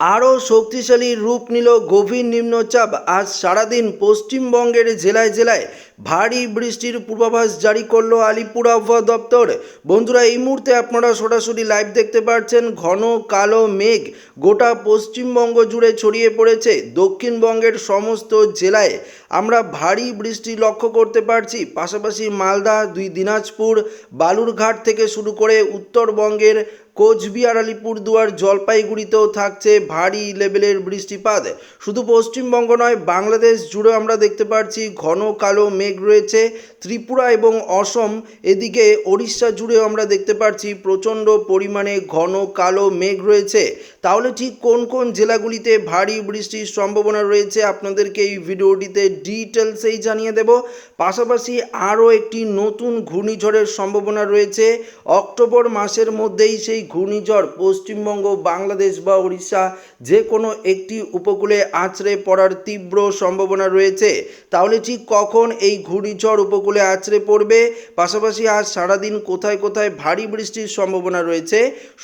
আরও শক্তিশালী রূপ নিল গভীর নিম্নচাপ। আজ সারাদিন পশ্চিমবঙ্গের জেলায় জেলায় ভারী বৃষ্টির পূর্বাভাস জারি করল আলিপুর আবহাওয়া দপ্তর। বন্ধুরা, এই মুহূর্তে আপনারা সরাসরি লাইভ দেখতে পাচ্ছেন ঘন কালো মেঘ। গোটা পশ্চিমবঙ্গ জুড়ে ছড়িয়ে পড়েছে। দক্ষিণবঙ্গের সমস্ত জেলায় আমরা ভারী বৃষ্টি লক্ষ্য করতে পারছি। পাশাপাশি মালদা, দুই দিনাজপুর, বালুরঘাট থেকে শুরু করে উত্তরবঙ্গের কোচবিহার আলিপুরদুয়ার জলপাইগুড়িতেও থাকছে ভারী লেভেলের বৃষ্টিপাত। শুধু পশ্চিমবঙ্গ নয়, বাংলাদেশ জুড়ে আমরা দেখতে পাচ্ছি ঘন কালো মেঘ রয়েছে। ত্রিপুরা এবং অসম, এদিকে ওড়িশা জুড়েও আমরা দেখতে পাচ্ছি প্রচণ্ড পরিমাণে ঘন কালো মেঘ রয়েছে। তাহলে ঠিক কোন কোন জেলাগুলিতে ভারী বৃষ্টির সম্ভাবনা রয়েছে আপনাদেরকে এই ভিডিওটিতে ডিটেলসেই জানিয়ে দেব। পাশাপাশি আরও একটি নতুন ঘূর্ণিঝড়ের সম্ভাবনা রয়েছে। অক্টোবর মাসের মধ্যেই সেই ঘূর্ণিঝড় পশ্চিমবঙ্গ, বাংলাদেশ বা উড়িষ্যা যে কোনো একটি উপকূলে আছড়ে পড়ার তীব্র সম্ভাবনা রয়েছে। তাহলে ঠিক কখন এই ঘূর্ণিঝড় উপকূলে আছড়ে পড়বে। পাশাপাশি আজ সারাদিন কোথায় কোথায় ভারী বৃষ্টির সম্ভাবনা রয়েছে,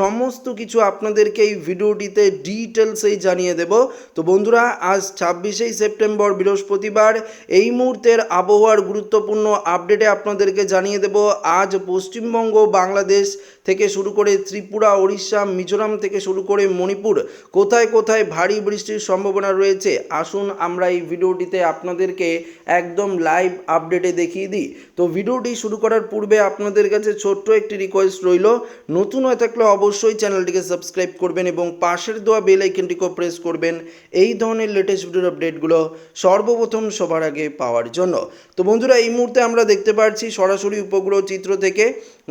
সমস্ত কিছু আপনাদেরকে এই ভিডিওটিতে ডিটেলসেই জানিয়ে দেব। তো বন্ধুরা, আজ ছাব্বিশেই সেপ্টেম্বর, বৃহস্পতিবার, এই মুহূর্তের আবহাওয়ার গুরুত্বপূর্ণ আপডেটে আপনাদেরকে জানিয়ে দেব। আজ পশ্চিমবঙ্গ, বাংলাদেশ থেকে শুরু করে ত্রিপুরা, ওড়িশা, মিজোরাম থেকে শুরু করে মণিপুর কোথায় কোথায় ভারী বৃষ্টির সম্ভাবনা রয়েছে, আসুন আমরা এই ভিডিওটিতে আপনাদেরকে একদম লাইভ আপডেটে দেখিয়ে দিই তো ভিডিওটি শুরু করার পূর্বে আপনাদের কাছে ছোট্ট একটি রিকোয়েস্ট রইল, নতুন হয়ে থাকলে অবশ্যই চ্যানেলটিকে সাবস্ক্রাইব করবেন এবং পাশের দেওয়া বেল আইকনটিকেও প্রেস করবেন এই ধরনের লেটেস্ট ভিডিওর আপডেটগুলো সর্বপ্রথম সবার আগে পাওয়ার জন্য। তো বন্ধুরা, এই মুহূর্তে আমরা দেখতে পাচ্ছি সরাসরি উপগ্রহ চিত্র থেকে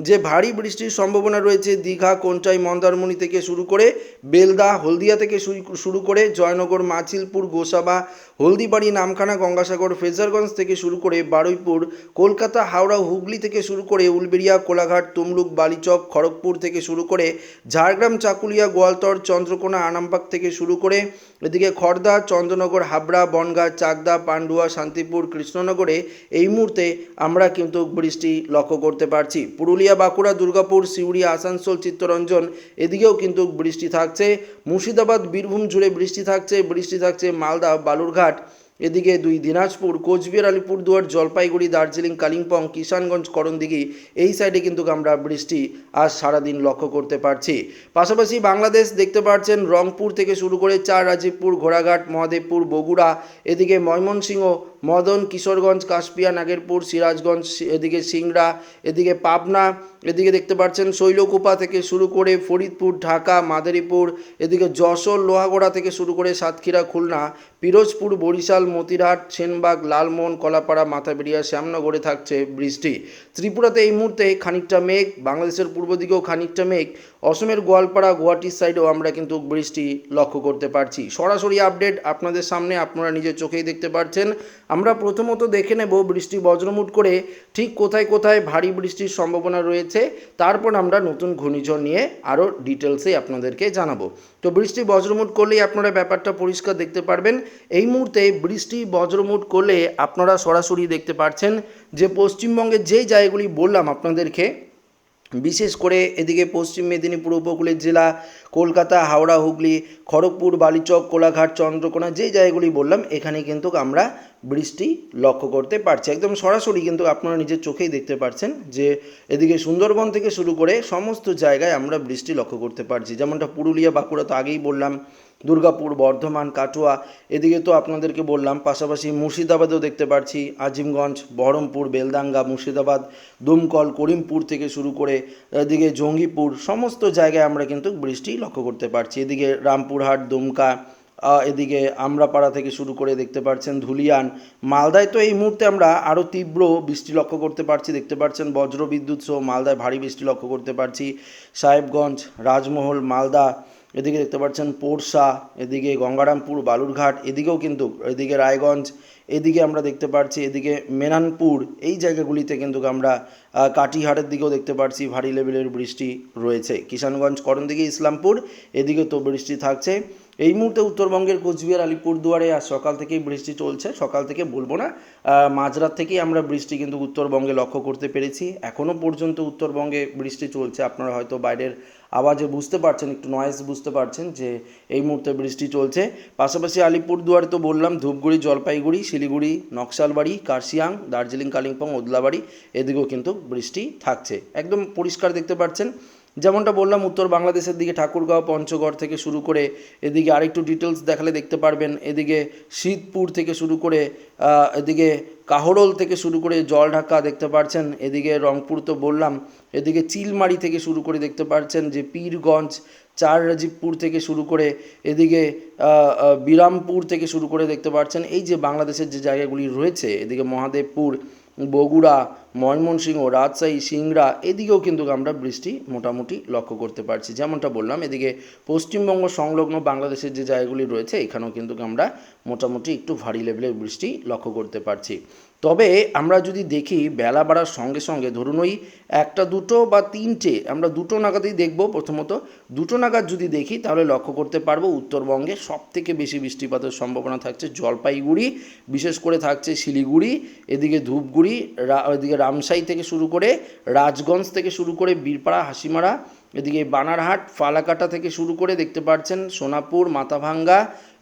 যে ভারী বৃষ্টির সম্ভাবনা রয়েছে দীঘা, কোনটাই মন্দারমণি থেকে শুরু করে বেলদা, হলদিয়া থেকে শুরু করে জয়নগর, মাছিলপুর, গোসাবা, হলদিবাড়ি, নামখানা, গঙ্গাসাগর, ফেজারগঞ্জ থেকে শুরু করে বারুইপুর কলকাতা, হাওড়া, হুগলি থেকে শুরু করে উলবেড়িয়া, কোলাঘাট, তমলুক, বালিচক, খড়গপুর থেকে শুরু করে ঝাড়গ্রাম, চাকুলিয়া, গোয়ালতর, চন্দ্রকোনা আনামবাগ থেকে শুরু করে এদিকে খড়দা চন্দ্রনগর, হাবড়া, বনগাঁ, চাকদা, পান্ডুয়া, শান্তিপুর, কৃষ্ণনগরে এই মুহূর্তে আমরা কিন্তু বৃষ্টি লক্ষ্য করতে পারছি। পুরুলিয়া, বাঁকুড়া, দুর্গাপুর, সিউড়ি, আসানসোল, চিত্তরঞ্জন এদিকেও কিন্তু বৃষ্টি থাকছে। মুর্শিদাবাদ, বীরভূম জুড়ে বৃষ্টি থাকছে। বৃষ্টি থাকছে মালদা, বালুরঘাট এদিকে দুই দিনাজপুর, কোচবিহার, আলিপুরদুয়ার, জলপাইগুড়ি, দার্জিলিং, কালিম্পং, কিষানগঞ্জ, করণদিঘি এই সাইডে কিন্তু আমরা বৃষ্টি আজ সারাদিন লক্ষ্য করতে পারছি। পাশাপাশি বাংলাদেশ দেখতে পাচ্ছেন রংপুর থেকে শুরু করে চার রাজীবপুর, ঘোড়াঘাট, মহাদেবপুর, বগুড়া, এদিকে ময়মনসিংহ মদন, কিশোরগঞ্জ, কাশপিয়া, নাগেরপুর, সিরাজগঞ্জ এদিকে সিংড়া, এদিকে পাবনা, এদিকে দেখতে পাচ্ছেন শৈলকুপা থেকে শুরু করে ফরিদপুর, ঢাকা, মাদারীপুর, এদিকে যশোর, লোহাগড়া থেকে শুরু করে সাতক্ষীরা, খুলনা, পিরোজপুর, বরিশাল, মতিরহাট, সেনবাগ, লালমোহন, কলাপাড়া, মাথাবেড়িয়া, শ্যামনগরে থাকছে বৃষ্টি। ত্রিপুরাতে এই মুহূর্তে খানিকটা মেঘ, বাংলাদেশের পূর্ব দিকেও খানিকটা মেঘ। অসমের গোয়ালপাড়া গুয়াহাটির সাইডেও আমরা কিন্তু বৃষ্টি লক্ষ্য করতে পারছি। সরাসরি আপডেট আপনাদের সামনে, আপনারা নিজের চোখেই দেখতে পাচ্ছেন আমরা প্রথমত দেখে নেব বৃষ্টি বজ্রমুট করে ঠিক কোথায় কোথায় ভারী বৃষ্টির সম্ভাবনা রয়েছে। তারপর আমরা নতুন ঘূর্ণিঝড় নিয়ে আরও ডিটেলসে আপনাদেরকে জানাব। তো বৃষ্টি বজ্রমুট করলেই আপনারা ব্যাপারটা পরিষ্কার দেখতে পারবেন। এই মুহূর্তে বৃষ্টি বজ্রমুট করলে আপনারা সরাসরি দেখতে পাচ্ছেন যে পশ্চিমবঙ্গের যেই জায়গাগুলি বললাম আপনাদেরকে বিশেষ করে এদিকে পশ্চিম মেদিনীপুর, উপকূলের জেলা, কলকাতা, হাওড়া, হুগলি, খড়গপুর, বালিচক, কোলাঘাট, চন্দ্রকোনা, যে জায়গাগুলি বললাম, এখানে কিন্তু আমরা বৃষ্টি লক্ষ্য করতে পারছি। একদম সরাসরি কিন্তু আপনারা নিজের চোখেই দেখতে পাচ্ছেন যে এদিকে সুন্দরবন থেকে শুরু করে সমস্ত জায়গায় আমরা বৃষ্টি লক্ষ্য করতে পারছি। যেমনটা পুরুলিয়া, বাঁকুড়া তো আগেই বললাম দুর্গাপুর, বর্ধমান, কাটোয়া, এদিকে তো আপনাদেরকে বললাম, পাশাপাশি মুর্শিদাবাদেও দেখতে পাচ্ছি আজিমগঞ্জ, বহরমপুর বেলদাঙ্গা মুর্শিদাবাদ, দুমকল, করিমপুর থেকে শুরু করে, এদিকে জঙ্গিপুর, সমস্ত জায়গায় আমরা কিন্তু বৃষ্টি লক্ষ্য করতে পারছি। এদিকে রামপুরহাট, দুমকা এদিকে আমরাপাড়া থেকে শুরু করে দেখতে পাচ্ছেন ধুলিয়ান, মালদায় তো এই মুহূর্তে আমরা আরও তীব্র বৃষ্টি লক্ষ্য করতে পারছি, দেখতে পাচ্ছেন বজ্রবিদ্যুৎ সহ মালদায় ভারী বৃষ্টি লক্ষ্য করতে পারছি। সাহেবগঞ্জ, রাজমহল, মালদা এদিকে দেখতে পাচ্ছেন পোরশা এদিকে গঙ্গারামপুর, বালুরঘাট, এদিকেও কিন্তু, এদিকে রায়গঞ্জ, এদিকে আমরা দেখতে পাচ্ছি, এদিকে মেনানপুর, এই জায়গাগুলিতে কিন্তু আমরা কাটিহারের দিকেও দেখতে পাচ্ছি ভারী লেভেলের বৃষ্টি রয়েছে। কিষানগঞ্জ, করণদিঘি, ইসলামপুর, এদিকে তো বৃষ্টি থাকছে। এই মুহূর্তে উত্তরবঙ্গের কোচবিহার, আলিপুরদুয়ারে আজ সকাল থেকেই বৃষ্টি চলছে। সকাল থেকে বলব না মাঝরাত থেকেই আমরা বৃষ্টি কিন্তু উত্তরবঙ্গে লক্ষ্য করতে পেরেছি। এখনও পর্যন্ত উত্তরবঙ্গে বৃষ্টি চলছে। আপনারা হয়তো বাইরের আওয়াজে বুঝতে পারছেন, একটু নয়েজ বুঝতে পারছেন যে এই মুহূর্তে বৃষ্টি চলছে। পাশাপাশি আলিপুরদুয়ার তো বললাম, ধূপগুড়ি, জলপাইগুড়ি, শিলিগুড়ি, নকশালবাড়ি, কার্শিয়াং, দার্জিলিং, কালিম্পং, ওদলাবাড়ি, এদিকেও কিন্তু বৃষ্টি থাকছে। একদম পরিষ্কার দেখতে পাচ্ছেন। যেমনটা বললাম, উত্তর বাংলাদেশের দিকে ঠাকুরগাঁও, পঞ্চগড় থেকে শুরু করে এদিকে আরেকটু ডিটেলস দেখালে দেখতে পারবেন। এদিকে শীতপুর থেকে শুরু করে এদিকে কাহরোল থেকে শুরু করে জলঢাকা দেখতে পাচ্ছেন এদিকে রংপুর তো বললাম, এদিকে চিলমারি থেকে শুরু করে দেখতে পাচ্ছেন যে পীরগঞ্জ চার রাজীবপুর থেকে শুরু করে, এদিকে বিরামপুর থেকে শুরু করে দেখতে পাচ্ছেন এই যে বাংলাদেশের যে জায়গাগুলি রয়েছে, এদিকে মহাদেবপুর বগুড়া, ময়মনসিংহ, রাজশাহী, সিংড়া এদিকেও কিন্তু আমরা বৃষ্টি মোটামুটি লক্ষ্য করতে পারছি। যেমনটা বললাম, এদিকে পশ্চিমবঙ্গ সংলগ্ন বাংলাদেশের যে জায়গাগুলি রয়েছে, এখানেও কিন্তু আমরা মোটামুটি একটু ভারী লেভেলের বৃষ্টি লক্ষ্য করতে পারছি। তবে আমরা যদি দেখি বেলা বাড়ার সঙ্গে সঙ্গে, ধরুন ওই একটা দুটো বা তিনটে, আমরা দুটো নাগাদই দেখব প্রথমত। দুটো নাগাদ যদি দেখি, তাহলে লক্ষ্য করতে পারব উত্তরবঙ্গে সব থেকে বেশি বৃষ্টিপাতের সম্ভাবনা থাকছে জলপাইগুড়ি, বিশেষ করে থাকছে শিলিগুড়ি, এদিকে ধূপগুড়ি এদিকে রামসাই থেকে শুরু করে রাজগঞ্জ থেকে শুরু করে বীরপাড়া, হাসিমারা এদিকে বানারহাট, ফালাকাটা থেকে শুরু করে দেখতে পাচ্ছেন সোনাপুর, মাথাভাঙ্গা,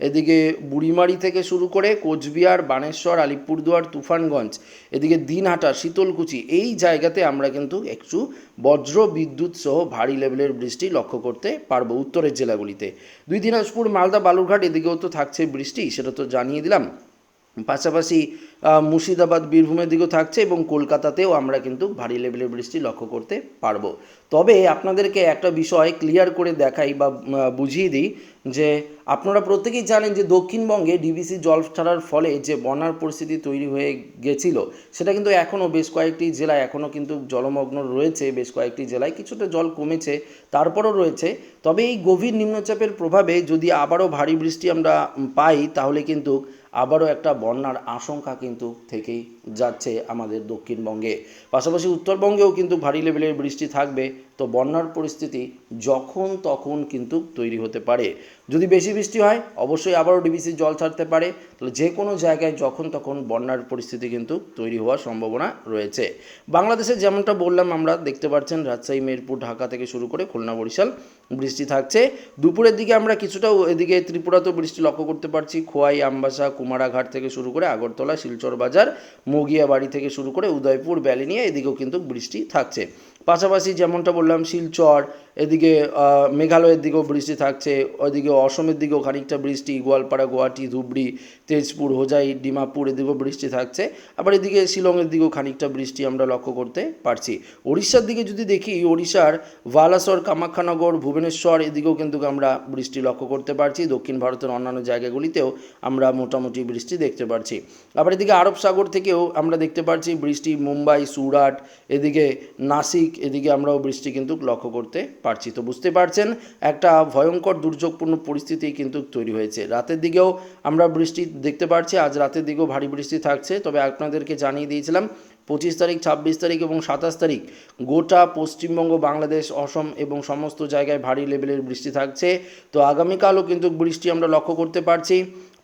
এদিকে বুড়িমারি থেকে শুরু করে কোচবিহার, বানেশ্বর, আলিপুরদুয়ার, তুফানগঞ্জ, এদিকে দিনহাটা, শীতলকুচি, এই জায়গাতে আমরা কিন্তু একটু বজ্র বিদ্যুৎ সহ ভারী লেভেলের বৃষ্টি লক্ষ্য করতে পারব উত্তরের জেলাগুলিতে। দুই দিনাজপুর, মালদা, বালুরঘাট, এদিকেও তো থাকছে বৃষ্টি, সেটা তো জানিয়ে দিলাম। পাশাপাশি মুর্শিদাবাদ, বীরভূমের দিকেও থাকছে এবং কলকাতাতেও আমরা কিন্তু ভারী লেভেলের বৃষ্টি লক্ষ্য করতে পারব। তবে আপনাদেরকে একটা বিষয় ক্লিয়ার করে দেখাই বা বুঝিয়ে দিই যে আপনারা প্রত্যেকেই জানেন যে দক্ষিণবঙ্গে ডিবিসি জল ছাড়ার ফলে যে বন্যার পরিস্থিতি তৈরি হয়ে গেছিল, সেটা কিন্তু এখনও বেশ কয়েকটি জেলায় এখনও কিন্তু জলমগ্ন রয়েছে, বেশ কয়েকটি জেলায় কিছুটা জল কমেছে, তারপরও রয়েছে। তবে এই গভীর নিম্নচাপের প্রভাবে যদি আবারও ভারী বৃষ্টি আমরা পাই, তাহলে কিন্তু আবারও একটা বন্যার আশঙ্কা কিন্তু থেকেই যাচ্ছে আমাদের দক্ষিণবঙ্গে। পাশাপাশি উত্তরবঙ্গেও কিন্তু ভারী লেভেলের বৃষ্টি থাকবে। তো বন্যার পরিস্থিতি যখন তখন কিন্তু তৈরি হতে পারে। যদি বেশি বৃষ্টি হয়, অবশ্যই আবারও ডিবিসি জল ছাড়তে পারে। তাহলে যে কোনো জায়গায় যখন তখন বন্যার পরিস্থিতি কিন্তু তৈরি হওয়ার সম্ভাবনা রয়েছে। বাংলাদেশে যেমনটা বললাম আমরা, দেখতে পাচ্ছেন রাজশাহী, মেরপুর, ঢাকা থেকে শুরু করে খুলনা, বরিশাল বৃষ্টি থাকছে। দুপুরের দিকে আমরা কিছুটা এদিকে ত্রিপুরাতেও বৃষ্টি লক্ষ্য করতে পারছি। খোয়াই, আমবাসা, কুমারাঘাট থেকে শুরু করে আগরতলা, শিলচর বাজার, মগিয়াবাড়ি থেকে শুরু করে উদয়পুর, ব্যালিনিয়া এদিকেও কিন্তু বৃষ্টি থাকছে। পাশাপাশি যেমনটা বললাম, শিলচর, এদিকে মেঘালয়ের দিকেও বৃষ্টি থাকছে ওদিকে অসমের দিকেও খানিকটা বৃষ্টি, গোয়ালপাড়া, গুয়াহাটি, ধুবড়ি তেজপুর, হোজাই, ডিমাপুর এদিকেও বৃষ্টি থাকছে। আবার এদিকে শিলংয়ের দিকেও খানিকটা বৃষ্টি আমরা লক্ষ্য করতে পারছি। উড়িষ্যার দিকে যদি দেখি, ওড়িশার বালাসর, কামাখ্যানগর, ভুবনেশ্বর এদিকেও কিন্তু আমরা বৃষ্টি লক্ষ্য করতে পারছি। দক্ষিণ ভারতের অন্যান্য জায়গাগুলিতেও আমরা মোটামুটি বৃষ্টি দেখতে পারছি। আবার এদিকে আরব সাগর থেকেও আমরা দেখতে পারছি বৃষ্টি। মুম্বাই, সুরাট, এদিকে নাসিক, এদিকে আমরাও বৃষ্টি কিন্তু লক্ষ্য করতে পারছি। তো বুঝতে পারছেন, একটা ভয়ঙ্কর দুর্যোগপূর্ণ পরিস্থিতি কিন্তু তৈরি হয়েছে। রাতের দিকেও আমরা বৃষ্টি দেখতে পাচ্ছি আজ রাতের দিকেও ভারী বৃষ্টি থাকছে। তবে আপনাদেরকে জানিয়ে দিয়েছিলাম পঁচিশ তারিখ, ছাব্বিশ তারিখ এবং সাতাশ তারিখ গোটা পশ্চিমবঙ্গ, বাংলাদেশ, অসম এবং সমস্ত জায়গায় ভারী লেভেলের বৃষ্টি থাকছে। তো আগামীকালও কিন্তু বৃষ্টি আমরা লক্ষ্য করতে পারছি।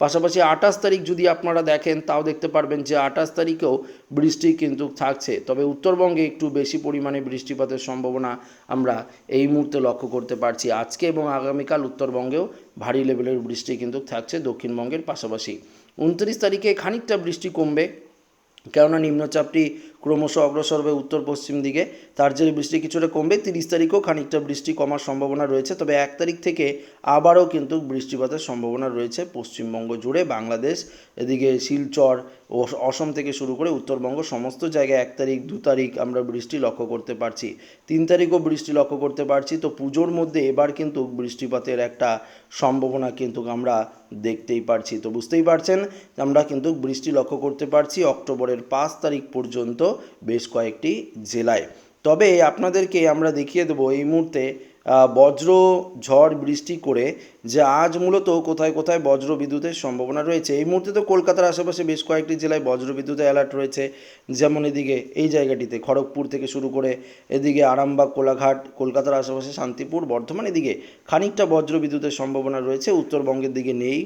পাশাপাশি আঠাশ তারিখ যদি আপনারা দেখেন, তাও দেখতে পারবেন যে আঠাশ তারিখেও বৃষ্টি কিন্তু থাকছে। তবে উত্তরবঙ্গে একটু বেশি পরিমাণে বৃষ্টিপাতের সম্ভাবনা আমরা এই মুহূর্তে লক্ষ্য করতে পারছি। আজকে এবং আগামীকাল উত্তরবঙ্গেও ভারী লেভেলের বৃষ্টি কিন্তু থাকছে দক্ষিণবঙ্গের পাশাপাশি। উনত্রিশ তারিখে খানিকটা বৃষ্টি কমবে। কেননা নিম্নচাপটি ক্রমশ অগ্রসর হবে উত্তর পশ্চিম দিকে। তার জেরে বৃষ্টি কিছুটা কমবে। তিরিশ তারিখেও খানিকটা বৃষ্টি কমার সম্ভাবনা রয়েছে। তবে এক তারিখ থেকে আবারও কিন্তু বৃষ্টিপাতের সম্ভাবনা রয়েছে পশ্চিমবঙ্গ জুড়ে। বাংলাদেশ, এদিকে শিলচর, ও অসম থেকে শুরু করে উত্তরবঙ্গ, সমস্ত জায়গায় এক তারিখ, দু তারিখ আমরা বৃষ্টি লক্ষ্য করতে পারছি। তিন তারিখও বৃষ্টি লক্ষ্য করতে পারছি। তো পুজোর মধ্যে এবার কিন্তু বৃষ্টিপাতের একটা সম্ভাবনা কিন্তু আমরা দেখতেই পারছি। তো বুঝতেই পারছেন, আমরা কিন্তু বৃষ্টি লক্ষ্য করতে পারছি অক্টোবরের পাঁচ তারিখ পর্যন্ত। বেশ কয়েকটি জেলায়। তবে আপনাদেরকে আমরা দেখিয়ে দেবো এই মুহূর্তে বজ্র, ঝড়, বৃষ্টি করে যে আজ মূলত কোথায় কোথায় বজ্র বিদ্যুতের সম্ভাবনা রয়েছে। এই মুহূর্তে তো কলকাতার আশেপাশে বেশ কয়েকটি জেলায় বজ্র বিদ্যুতের অ্যালার্ট রয়েছে। যেমন এদিকে এই জায়গাটিতে খড়গপুর থেকে শুরু করে এদিকে আরামবাগ, কোলাঘাট, কলকাতার আশেপাশে শান্তিপুর, বর্ধমান এদিকে খানিকটা বজ্র বিদ্যুতের সম্ভাবনা রয়েছে। উত্তরবঙ্গের দিকে নেই।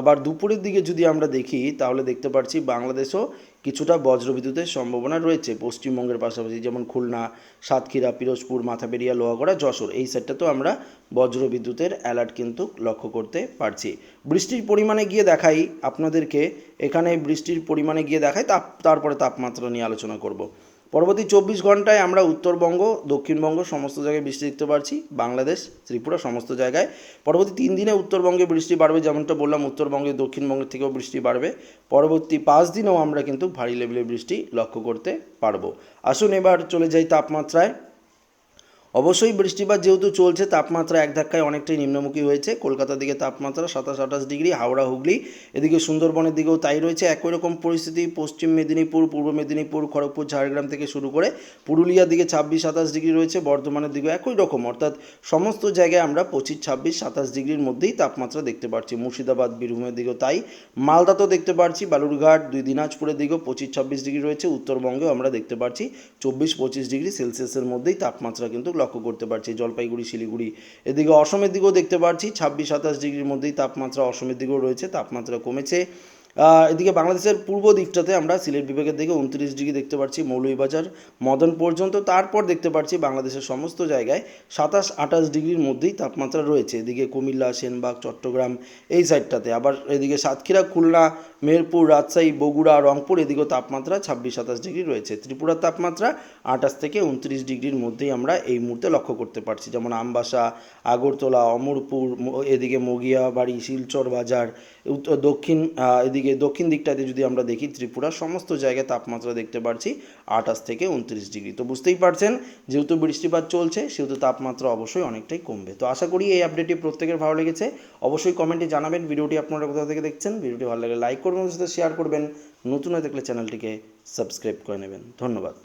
আবার দুপুরের দিকে যদি আমরা দেখি, তাহলে দেখতে পাচ্ছি বাংলাদেশও কিছুটা বজ্রবিদ্যুতের সম্ভাবনা রয়েছে পশ্চিমবঙ্গের পাশাপাশি, যেমন খুলনা, সাতক্ষীরা, পিরোজপুর, মাথাবেরিয়া, লোহাগড়া, যশোর। এই সেটটাতেও আমরা বজ্রবিদ্যুতের অ্যালার্ট কিন্তু লক্ষ্য করতে পারছি। বৃষ্টির পরিমাণে গিয়ে দেখাই আপনাদেরকে। এখানে বৃষ্টির পরিমাণে গিয়ে দেখাই, তাপ, তারপরে তাপমাত্রা নিয়ে আলোচনা করব। পরবর্তী চব্বিশ ঘন্টায় আমরা উত্তরবঙ্গ, দক্ষিণবঙ্গ সমস্ত জায়গায় বৃষ্টি দেখতে পারছি, বাংলাদেশ, ত্রিপুরা সমস্ত জায়গায়। পরবর্তী তিন দিনে উত্তরবঙ্গে বৃষ্টি বাড়বে, যেমনটা বললাম, উত্তরবঙ্গে, দক্ষিণবঙ্গের থেকেও বৃষ্টি বাড়বে। পরবর্তী পাঁচ দিনেও আমরা কিন্তু ভারী লেভেলের বৃষ্টি লক্ষ্য করতে পারব। আসুন এবার চলে যাই তাপমাত্রায়। অবশ্যই বৃষ্টিপাত যেহেতু চলছে, তাপমাত্রা এক ধাক্কায় অনেকটাই নিম্নমুখী হয়েছে। কলকাতার দিকে তাপমাত্রা সাতাশ, আঠাশ ডিগ্রি, হাওড়া, হুগলি, এদিকে সুন্দরবনের দিকেও তাই রয়েছে। একই রকম পরিস্থিতি, পশ্চিম মেদিনীপুর, পূর্ব মেদিনীপুর, খড়গপুর, ঝাড়গ্রাম থেকে শুরু করে পুরুলিয়ার দিকে ছাব্বিশ, সাতাশ ডিগ্রি রয়েছে, বর্ধমানের দিকেও একই রকম। অর্থাৎ সমস্ত জায়গায় আমরা পঁচিশ, ছাব্বিশ, সাতাশ ডিগ্রির মধ্যেই তাপমাত্রা দেখতে পাচ্ছি। মুর্শিদাবাদ, বীরভূমের দিকেও তাই। মালদাতেও দেখতে পাচ্ছি, বালুরঘাট, দুই দিনাজপুরের দিকেও পঁচিশ, ছাব্বিশ ডিগ্রি রয়েছে। উত্তরবঙ্গেও আমরা দেখতে পাচ্ছি, চব্বিশ, পঁচিশ ডিগ্রি সেলসিয়াসের মধ্যেই তাপমাত্রা কিন্তু লক্ষ্য করতে পারছি, জলপাইগুড়ি, শিলিগুড়ি। এদিকে অসমের দিকেও দেখতে পাচ্ছি ছাব্বিশ, সাতাশ ডিগ্রির মধ্যেই তাপমাত্রা অসমের দিকেও রয়েছে, তাপমাত্রা কমেছে। এদিকে বাংলাদেশের পূর্ব দিকটাতে আমরা সিলেট বিভাগের দিকে উনত্রিশ ডিগ্রি দেখতে পাচ্ছি মৌলভীবাজার মদন পর্যন্ত। তারপর দেখতে পাচ্ছি বাংলাদেশের সমস্ত জায়গায় সাতাশ আঠাশ ডিগ্রির মধ্যেই তাপমাত্রা রয়েছে। এদিকে কুমিল্লা সেনবাগ চট্টগ্রাম এই সাইডটাতে। আবার এদিকে সাতক্ষীরা খুলনা মেহেরপুর রাজশাহী বগুড়া রংপুর এদিকেও তাপমাত্রা ছাব্বিশ সাতাশ ডিগ্রি রয়েছে। ত্রিপুরার তাপমাত্রা আঠাশ থেকে উনত্রিশ ডিগ্রির মধ্যেই আমরা এই মুহূর্তে লক্ষ্য করতে পারছি। যেমন আমবাসা আগরতলা অমরপুর এদিকে মগিয়াবাড়ি শিলচর বাজার দক্ষিণ আহ, এদিকে দক্ষিণ দিকটাতে যদি আমরা দেখি, ত্রিপুরা সমস্ত জায়গায় তাপমাত্রা দেখতে পাচ্ছি আঠাশ থেকে উনত্রিশ ডিগ্রি। তো বুঝতেই পারছেন, যেহেতু বৃষ্টিপাত চলছে, সেহেতু তাপমাত্রা অবশ্যই অনেকটাই কমবে। তো আশা করি এই আপডেটটি প্রত্যেকের ভালো লেগেছে। অবশ্যই কমেন্টে জানাবেন ভিডিওটি আপনারা কোথা থেকে দেখছেন। ভিডিওটি ভালো লাগলে লাইক করবেন সাথে শেয়ার করবেন। নতুন হয়ে থাকলে চ্যানেলটিকে সাবস্ক্রাইব করে নেবেন। ধন্যবাদ।